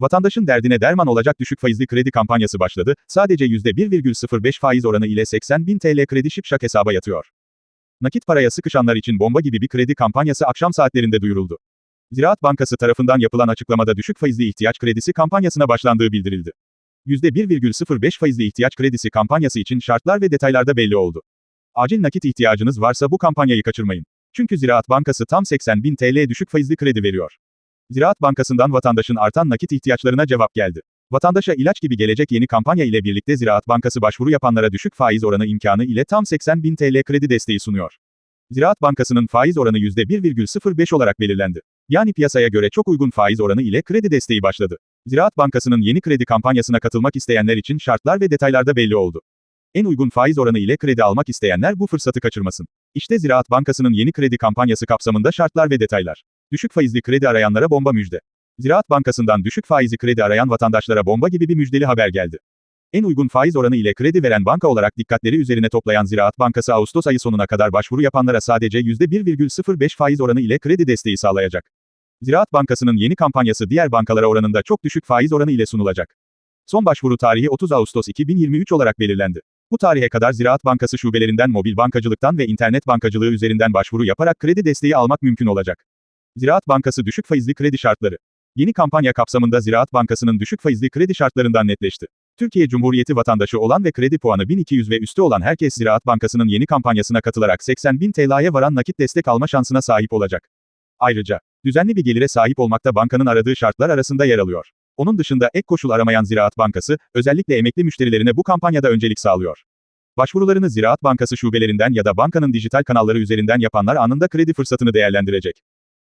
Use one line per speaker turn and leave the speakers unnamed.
Vatandaşın derdine derman olacak düşük faizli kredi kampanyası başladı, sadece %1,05 faiz oranı ile 80 bin TL kredi şipşak hesaba yatıyor. Nakit paraya sıkışanlar için bomba gibi bir kredi kampanyası akşam saatlerinde duyuruldu. Ziraat Bankası tarafından yapılan açıklamada düşük faizli ihtiyaç kredisi kampanyasına başlandığı bildirildi. %1,05 faizli ihtiyaç kredisi kampanyası için şartlar ve detaylarda belli oldu. Acil nakit ihtiyacınız varsa bu kampanyayı kaçırmayın. Çünkü Ziraat Bankası tam 80 bin TL düşük faizli kredi veriyor. Ziraat Bankası'ndan vatandaşın artan nakit ihtiyaçlarına cevap geldi. Vatandaşa ilaç gibi gelecek yeni kampanya ile birlikte Ziraat Bankası başvuru yapanlara düşük faiz oranı imkanı ile tam 80 bin TL kredi desteği sunuyor. Ziraat Bankası'nın faiz oranı %1,05 olarak belirlendi. Yani piyasaya göre çok uygun faiz oranı ile kredi desteği başladı. Ziraat Bankası'nın yeni kredi kampanyasına katılmak isteyenler için şartlar ve detaylarda belli oldu. En uygun faiz oranı ile kredi almak isteyenler bu fırsatı kaçırmasın. İşte Ziraat Bankası'nın yeni kredi kampanyası kapsamında şartlar ve detaylar. Düşük faizli kredi arayanlara bomba müjde. Ziraat Bankası'ndan düşük faizli kredi arayan vatandaşlara bomba gibi bir müjdeli haber geldi. En uygun faiz oranı ile kredi veren banka olarak dikkatleri üzerine toplayan Ziraat Bankası Ağustos ayı sonuna kadar başvuru yapanlara sadece %1,05 faiz oranı ile kredi desteği sağlayacak. Ziraat Bankası'nın yeni kampanyası diğer bankalara oranında çok düşük faiz oranı ile sunulacak. Son başvuru tarihi 30 Ağustos 2023 olarak belirlendi. Bu tarihe kadar Ziraat Bankası şubelerinden mobil bankacılıktan ve internet bankacılığı üzerinden başvuru yaparak kredi desteği almak mümkün olacak. Ziraat Bankası düşük faizli kredi şartları. Yeni kampanya kapsamında Ziraat Bankası'nın düşük faizli kredi şartlarından netleşti. Türkiye Cumhuriyeti vatandaşı olan ve kredi puanı 1200 ve üstü olan herkes Ziraat Bankası'nın yeni kampanyasına katılarak 80 bin TL'ye varan nakit destek alma şansına sahip olacak. Ayrıca, düzenli bir gelire sahip olmakta bankanın aradığı şartlar arasında yer alıyor. Onun dışında ek koşul aramayan Ziraat Bankası, özellikle emekli müşterilerine bu kampanyada öncelik sağlıyor. Başvurularını Ziraat Bankası şubelerinden ya da bankanın dijital kanalları üzerinden yapanlar anında kredi fırsatını değerlendirecek.